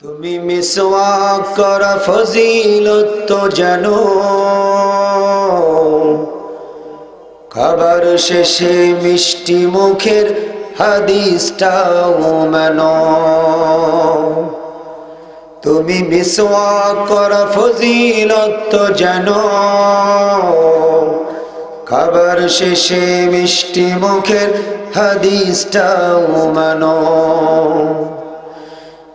তুমি মিসওয়াক কর ফজিলত জানো খাবার শেষে মিষ্টি মুখের হাদিসটাও মানো। তুমি মিসওয়াক কর ফজিলত জানো খাবার শেষে মিষ্টি মুখের হাদিসটাও মানো।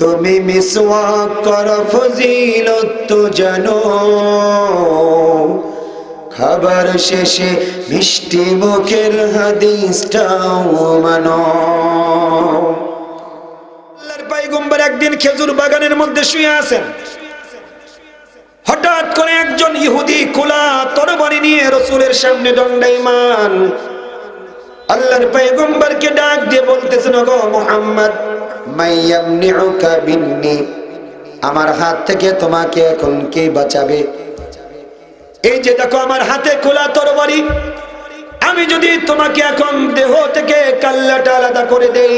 তুমি মিসওয়াক কর, ফজিলত তো জানো। খাবার শেষে মিষ্টি মুখের হাদিসটাও মানো। আল্লাহর পাইগম্বর একদিন খেজুর বাগানের মধ্যে শুয়ে আছেন। হঠাৎ করে একজন ইহুদি খোলা তরবারি নিয়ে রসুলের সামনে দণ্ডাইমান আল্লাহর পয়গম্বরকে ডাক দিয়ে বলতেছেন গো মোহাম্মদ আমার হাত থেকে তোমাকে এখন কে বাঁচাবে? এই যে দেখো আমার হাতে খোলা তরবারি। আমি যদি তোমাকে এখন দেহ থেকে কাল্লাটা আলাদা করে দেই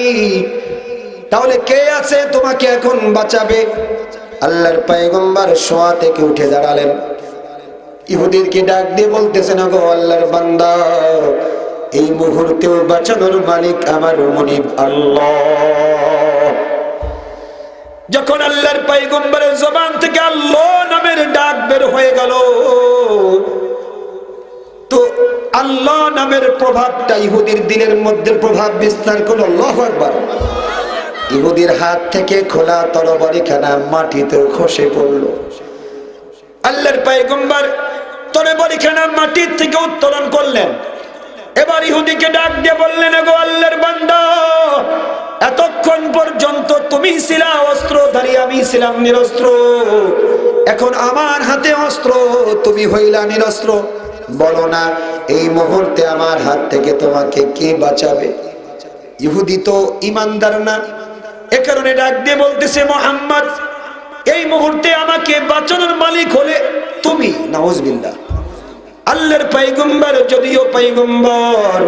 তাহলে কে আছে তোমাকে এখন বাঁচাবে? আল্লাহর পয়গম্বর শোয়া থেকে উঠে দাঁড়ালেন। ইহুদিরকে ডাক দিয়ে বলতেছেন গো আল্লাহর বান্দা এই মুহূর্তেও বাঁচানোর মালিক আমার মনিব আল্লাহ। যখন আল্লাহর পাইগম্বরের জবান থেকে আল্লাহ নামের ডাক বের হয়ে গেল, তো আল্লাহ নামের প্রভাবটা ইহুদির দিলের মধ্যে প্রভাব বিস্তার করল, আল্লাহ ইহুদির হাত থেকে খোলা তরবারি খানা মাটিতে খসে পড়ল। আল্লাহর পাইগম্বর তরবারি খানা মাটির থেকে উত্তোলন করলেন। এবার ইহুদিকে ডাক দিয়ে বললেন গো আল্লাহর বান্দা, এতক্ষণ পর্যন্ত তুমি ছিলা অস্ত্রধারী আমি ছিলাম নিরস্ত্র। এখন আমার হাতে অস্ত্র, তুমি হইলা নিরস্ত্র। বলো না, এই মুহূর্তে আমার হাত থেকে তোমাকে কে বাঁচাবে? ইহুদি তো ইমানদার না। এ কারণে ডাক দিয়ে বলতেছে, মোহাম্মদ, এই মুহূর্তে আমাকে বাঁচানোর মালিক হলে তুমি, নাউজবিল্লাহ। আল্লাহর পাইগম্বর যদিও পাইগম্বর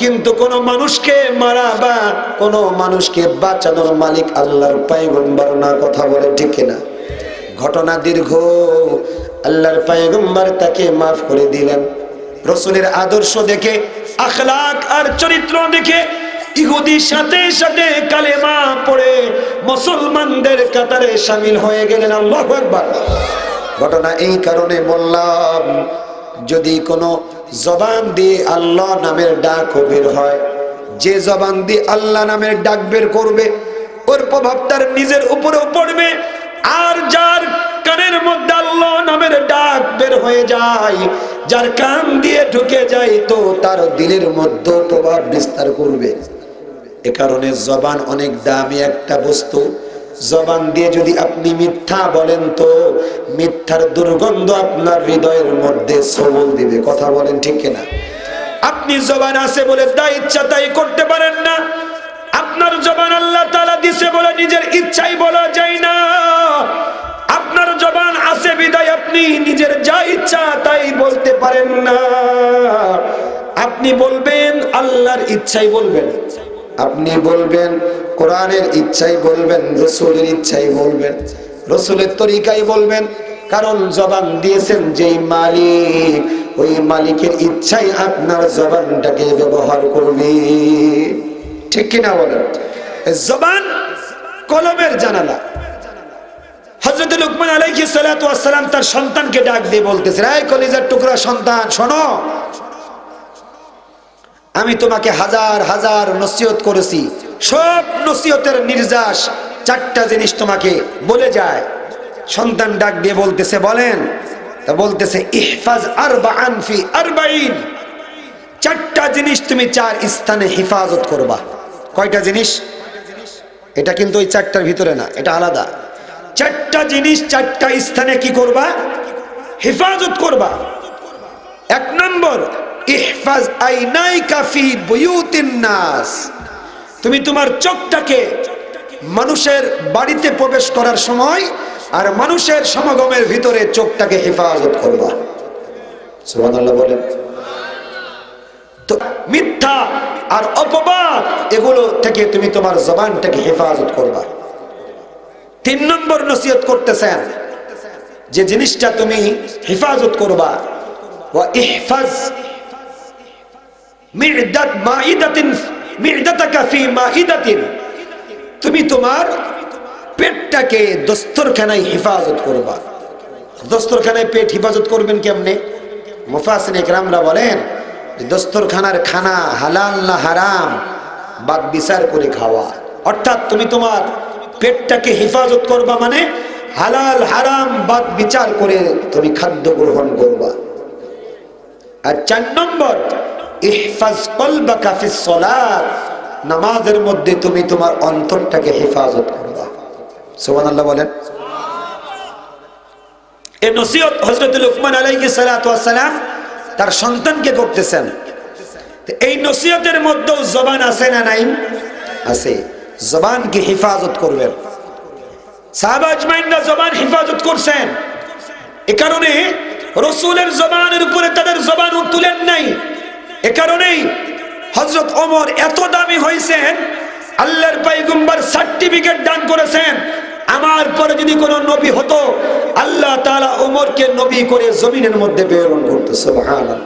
কিন্তু কোন মানুষকে মারা বা কোন মানুষকে বাঁচানোর মালিক আল্লাহর পাইগম্বর না, কথা বলে ঠিক না ঘটনা দীর্ঘ। আল্লাহর পাইগম্বর তাকে মাফ করে দিলেন। রসুলের আদর্শ দেখে, আখলাক আর চরিত্র দেখে ইহুদির সাথে সাথে কালেমা পড়ে মুসলমানদের কাতারে সামিল হয়ে গেলেন। আল্লাহ একবার ঘটনা এই কারণে বললাম যদি কোনো জবান দিয়ে আল্লাহ নামের ডাক বের হয়, যে জবান দিয়ে আল্লাহ নামের ডাক বের করবে, ওর প্রভাব তার নিজের উপরেও পড়বে, আর যার কানের মধ্যে আল্লাহ নামের ডাক বের হয়ে যায়, যার কান দিয়ে ঢুকে যায়, তো তার দিলের মধ্যে প্রভাব বিস্তার করবে। এ কারণে জবান অনেক দামি একটা বস্তু। জবান দিয়ে যদি আপনি মিথ্যা বলেন তো, মিথ্যার দুর্গন্ধ আপনার হৃদয়ের মধ্যে সবল দিবে। কথা বলেন ঠিক কিনা? আপনি জবান আছে বলে দা ইচ্ছা তাই করতে পারেন না। আপনার জবান আল্লাহ তালা দিছে বলে নিজের ইচ্ছাই বলা যায় না। আপনার জবান আছে বিদায়, আপনি নিজের যা ইচ্ছা তাই বলতে পারেন না। আপনি বলবেন, আল্লাহর ইচ্ছাই বলবেন। আপনি বলবেন, কোরআনের ইচ্ছাই বলবেন, রসুলের ইচ্ছাই বলবেন, রসুলের তরিকাই বলবেন, কারণ জবান দিয়েছেন যেই মালিক, ওই মালিকের ইচ্ছাই আপনার জবানটাকে ব্যবহার করবে। ঠিক কিনা বলেন? জবান কলমের জানালা। হজরত লুকমান আলাইহি সালাতু ওয়াসসালাম তার সন্তানকে ডাক দিয়ে বলতেছে এই কলিজার টুকরা সন্তান, শোনো। আমি তোমাকে হাজার হাজার নসিহত করেছি। সব নসিহতের নির্যাস চারটা জিনিস তোমাকে বলে যায়। সন্তান ডাক দিয়ে বলতেছে, বলেন? তা বলতেছে, ইহফাজ আরবা আনফি আরবাইন চারটা জিনিস তুমি চার স্থানে হেফাজত করবা। কয়টা জিনিস? এটা কিন্তু ওই চারটার ভিতরে না, এটা আলাদা। চারটা জিনিস চারটা স্থানে কি করবা? হেফাজত করবা। এক নম্বর ইহফাজ আইনাইকা ফি বুয়ুতিন নাস। তুমি তোমার চোখটাকে মানুষের বাড়িতে প্রবেশ করার সময় আর মানুষের সমাগমের ভিতরে চোখটাকে হেফাজত করবা। সুবহানাল্লাহ বলেন। তো মিথ্যা আর অপবাদ, এগুলো থেকে তুমি তোমার জবানটাকে হেফাজত করবা। তিন নম্বর নসিহত করতেছেন যে জিনিসটা তুমি হেফাজত করবা। ওয়া ইহফাজ তুমি তোমার পেটটাকে দস্তরখানায় হেফাজত করবা। দস্তরখানায় পেট হেফাজত করবেন কেমনে? মুফাসিন বলেন দস্তরখানার খানা হালাল না হারাম, বাদ বিচার করে খাওয়া। অর্থাৎ তুমি তোমার পেটটাকে হেফাজত করবা মানে হালাল, হারাম, বাদ বিচার করে তুমি খাদ্য গ্রহণ করবা। আর চার নম্বর ইহফাজ নামাজের মধ্যে তুমি তোমার অন্তরটাকে হেফাজত করবা সুবহানাল্লাহ বলেন। এই তার সন্তানকে করতেছেন। এই নসিহতের মধ্যেও জবান আছে না নাই? আছে। জবানকে হেফাজত করবেন। সাহাবা জবান হেফাজত করছেন। এ কারণে রসুলের জবানের উপরে তাদের জবান তুলেন নাই। এ কারণেই হজরত ওমর এত দামি হয়েছেন, আল্লাহর পাইগুম্বার সার্টিফিকেট দান করেছেন। আমার পরে যদি কোনো নবী হতো, আল্লাহ তাআলা ওমরকে নবী করে জমিনের মধ্যে প্রেরণ করতো, সুবহানাল্লাহ।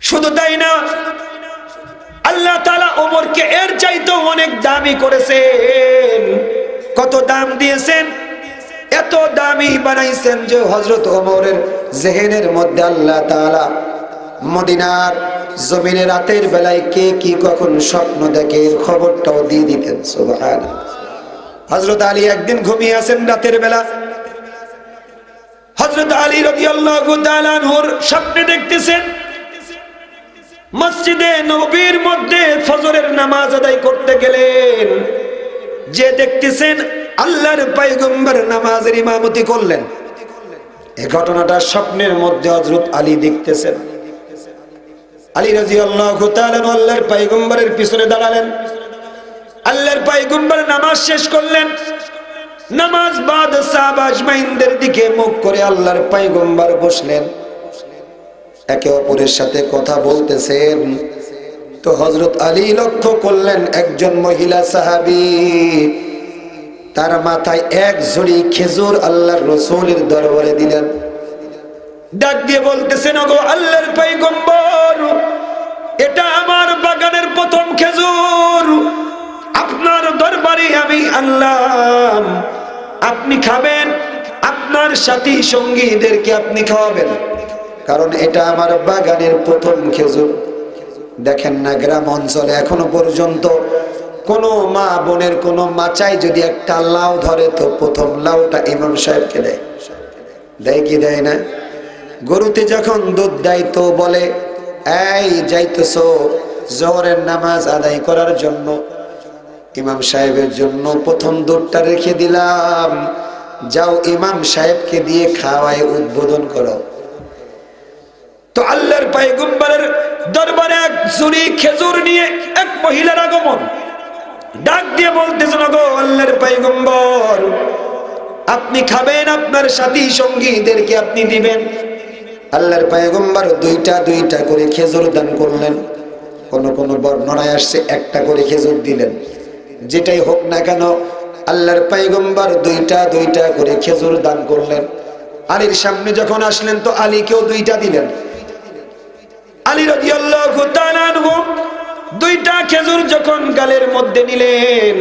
শুধু তাই না, আল্লাহ তাআলা ওমরকে এর চাইতেও অনেক দামি করেছেন। কত দাম দিয়েছেন? এত দামি বানাইছেন যে হজরত ওমরের জেহেনের মধ্যে আল্লাহ তাআলা মদিনার জমিনে রাতের বেলায় কে কি কখন স্বপ্ন দেখে খবরটাও দিয়ে দিতেন সুবহান হজরত আলী একদিন ঘুমিয়ে আছেন রাতের বেলা। হজরত আলী তাআলা আনহুর স্বপ্নে দেখতেছেন, মসজিদে নবীর মধ্যে ফজরের নামাজ আদায় করতে গেলেন। যে দেখতেছেন আল্লাহর পাইগম্বর নামাজের ইমামতি করলেন। এই ঘটনাটা স্বপ্নের মধ্যে হজরত আলী দেখতেছেন। আলী রাজি আল্লাহ আল্লাহর পাইগম্বরের পিছনে দাঁড়ালেন। আল্লাহর পাইগম্বর নামাজ শেষ করলেন। নামাজ বাদ সাহাবাজমাইনদের দিকে মুখ করে আল্লাহর পাইগম্বর বসলেন। একে অপরের সাথে কথা বলতেছেন। তো হজরত আলী লক্ষ্য করলেন একজন মহিলা সাহাবি। তার মাথায় এক ঝুড়ি খেজুর আল্লাহর রসুলের দরবারে দিলেন। ডাক দিয়ে বলতেছেন ওগো আল্লাহর পৈগম্বর এটা আমার বাগানের প্রথম খেজুর। আপনার দরবারে আমি আল্লাহ আপনি খাবেন, আপনার সাথী সঙ্গীদেরকে আপনি খাওয়াবেন। কারণ এটা আমার বাগানের প্রথম খেজুর। দেখেন না, গ্রাম অঞ্চলে এখনও পর্যন্ত কোনো মা বোনের, কোনো মাচাই যদি একটা লাউ ধরে, তো প্রথম লাউটা ইমাম সাহেবকে দেয়। দেয় কি দেয় না? গরুতে যখন দুধ দেয় তো বলে, এই, যাইতেছ জহরের নামাজ আদায় করার জন্য। ইমাম সাহেবের জন্য প্রথম দুধটা রেখে দিলাম। যাও ইমাম সাহেবকে দিয়ে খাওয়ায় উদ্বোধন করো। তো আল্লাহর পায়গুম্বরের দরবারে এক ঝুড়ি খেজুর নিয়ে এক মহিলার আগমন। ডাক দিয়ে বলতেছেন গো আল্লাহর পায়গুম্বর, আপনি খাবেন, আপনার সাথী সঙ্গীদেরকে আপনি দিবেন। আল্লাহর পায়গম্বর দুইটা দুইটা করে খেজুর দান করলেন। কোন কোন বর্ণনায় আসছে, একটা করে খেজুর দিলেন। যেটাই হোক না কেন, আল্লাহর পাইগম্বর দুইটা দুইটা করে খেজুর দান করলেন। আলীর সামনে যখন আসলেন, তো আলীকেও দুইটা দিলেন। আলী রাদিয়াল্লাহু তাআলা দুইটা খেজুর যখন গালের মধ্যে নিলেন,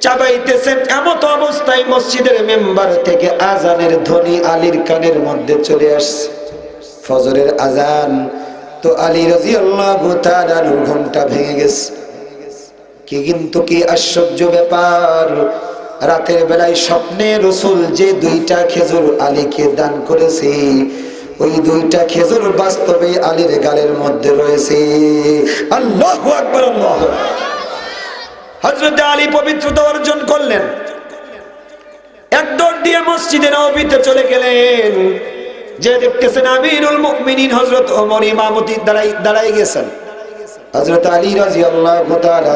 চাবাইতেছেন, এমত অবস্থায় মসজিদের মেম্বার থেকে আজানের ধ্বনি আলীর কানের মধ্যে চলে আসছে। ফজরের আজান। তো আলী রাদিয়াল্লাহু আল্লাহ ঘুমটা ভেঙে গেছে। কি কিন্তু কি আশ্চর্য ব্যাপার। রাতের বেলায় স্বপ্নে রসুল যে দুইটা খেজুর আলীকে দান করেছে, ওই দুইটা খেজুর বাস্তবে আলীর গালের মধ্যে রয়েছে। আল্লাহ আকবর হজরত আলী পবিত্রতা অর্জন করলেন। মসজিদে নবীতে চলে গেলেন। যে দেখতেছেন আমিরুল মুমিনিন হযরত ওমর ইমামতি দাঁড়াই দাঁড়াই গেছেন। হযরত আলী রাদিয়াল্লাহু তাআলা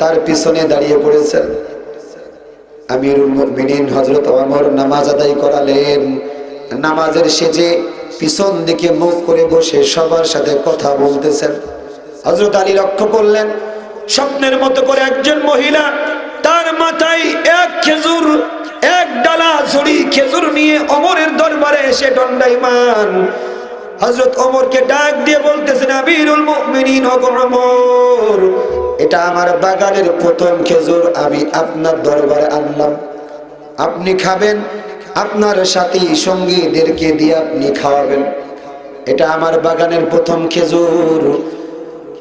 তার পিছনে দাঁড়িয়ে পড়েছেন। আমিরুল মুমিনিন হযরত ওমর নামাজ আদায় করালেন। নামাজের শেষে পিছন দিকে মুখ করে বসে সবার সাথে কথা বলতেছেন। হযরত আলী লক্ষ্য করলেন, স্বপ্নের মতো করে একজন মহিলা তার মাথায় এক খেজুর এক ডালা ঝুড়ি খেজুর নিয়ে অমরের দরবারে এসে দণ্ডায়মান। হযরত ওমরকে ডাক দিয়ে বলতেছেন, আমিরুল মুমিনিন ও ওমর এটা আমার বাগানের প্রথম খেজুর, আমি আপনার দরবারে আনলাম। আপনি খাবেন, আপনার সাথী সঙ্গীদেরকে দিয়ে আপনি খাওয়াবেন। এটা আমার বাগানের প্রথম খেজুর।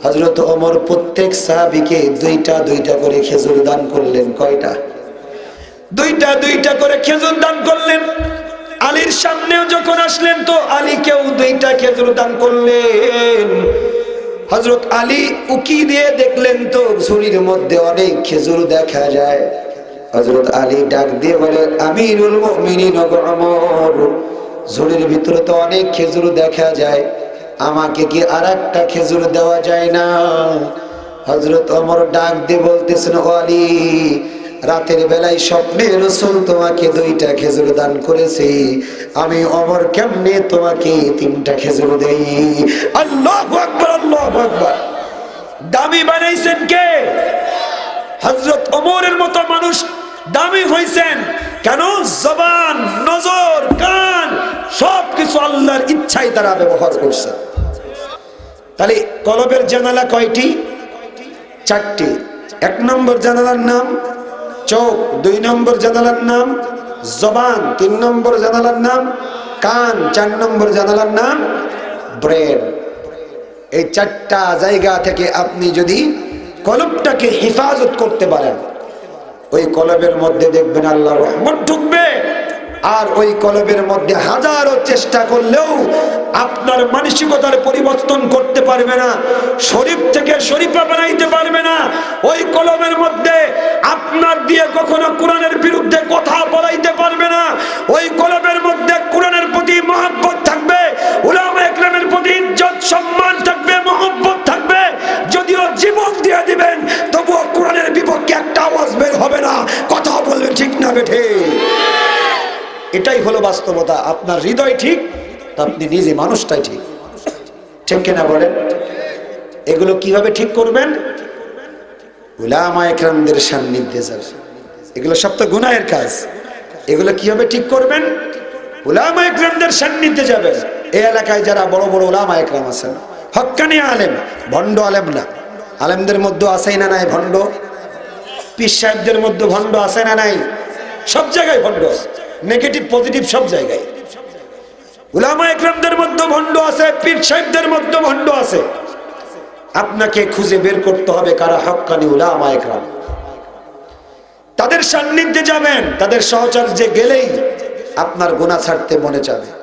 হজরত অমর প্রত্যেক সাহাবিকে দুইটা দুইটা করে খেজুর দান করলেন। কয়টা? দুইটা দুইটা করে খেজুর দান করলেন। আলীর সামনেও যখন আসলেন তো আলীকেও দুইটা খেজুর দান করলেন। হজরত আলী উকি দিয়ে দেখলেন তো ঝুড়ির মধ্যে অনেক খেজুর দেখা যায়। হজরত আলী ডাক দিয়ে বলে, আমিরুল আমর ঝুড়ির ভিতরে তো অনেক খেজুর দেখা যায়। আমাকে কি আর একটা খেজুর দেওয়া যায় না? হজরত অমর ডাক দিয়ে বলতেছেন আলী রাতের বেলায় স্বপ্নে রসুল তোমাকে দুইটা খেজুর দান করেছি। আমি অমর কেমনে তোমাকে তিনটা খেজুর দেই? আল্লাহ আকবর আল্লাহ আকবর। দামি বানাইছেন কে? হজরত ওমরের মতো মানুষ দামি হয়েছেন কেন? জবান, নজর, কান সব কিছু আল্লাহর ইচ্ছাই তারা ব্যবহার করছেন তাহলে কলবের জানালা কয়টি? চারটি। এক নম্বর জানালার নাম? চোখ, দুই নম্বর জানালার নাম, জবান, তিন নম্বর জানালার নাম, কান, চার নম্বর জানালার নাম, ব্রেন। এই চারটা জায়গা থেকে আপনি যদি কলবটাকে হেফাজত করতে পারেন, ওই কলবের মধ্যে দেখবেন আল্লাহ রহমত ঢুকবে। আর ওই কলবের মধ্যে হাজারো চেষ্টা করলেও আপনার মানসিকতার পরিবর্তন করতে পারবে না, শরীফ থেকে শরীফা বানাইতে পারবে না। ওই কলমের মধ্যে আপনার দিয়ে কখনো কোরআনের বিরুদ্ধে কথা বলাইতে পারবে না। ওই কলমের মধ্যে কোরআনের প্রতি মহাব্বত থাকবে, উলামা একরামের প্রতি ইজ্জত, সম্মান থাকবে, মহব্বত থাকবে। যদিও জীবন দিয়ে দিবেন, তবুও কোরআনের বিপক্ষে একটা আওয়াজ বের হবে না। কথা বলবেন ঠিক না, বেঠে। এটাই হলো বাস্তবতা। আপনার হৃদয় ঠিক আপনি নিজে, মানুষটাই ঠিক। ঠিক কিনা বলেন? এগুলো কীভাবে ঠিক করবেন? উলামা একরামদের সান্নিধ্যে যাবে। এগুলো সব তো গুনাহের কাজ। এগুলো কীভাবে ঠিক করবেন? উলামা একরামদের সান্নিধ্যে যাবেন এই এলাকায় যারা বড় বড় উলামা একরাম আছেন, হক্কানি আলেম, ভণ্ড আলেম না। আলেমদের মধ্যে আছেই না নাই ভণ্ড? পীর সাহেবদের মধ্যে ভণ্ড আছে না নাই? সব জায়গায় ভণ্ড। নেগেটিভ, পজিটিভ সব জায়গায়। উলামা মধ্যে ভণ্ড আছে মধ্যে ভণ্ড আছে। আপনাকে খুঁজে বের করতে হবে কারা হকানি উলামা একরাম। তাদের সান্নিধ্যে যাবেন, তাদের সহচর্যে গেলেই আপনার গোনা ছাড়তে মনে যাবে।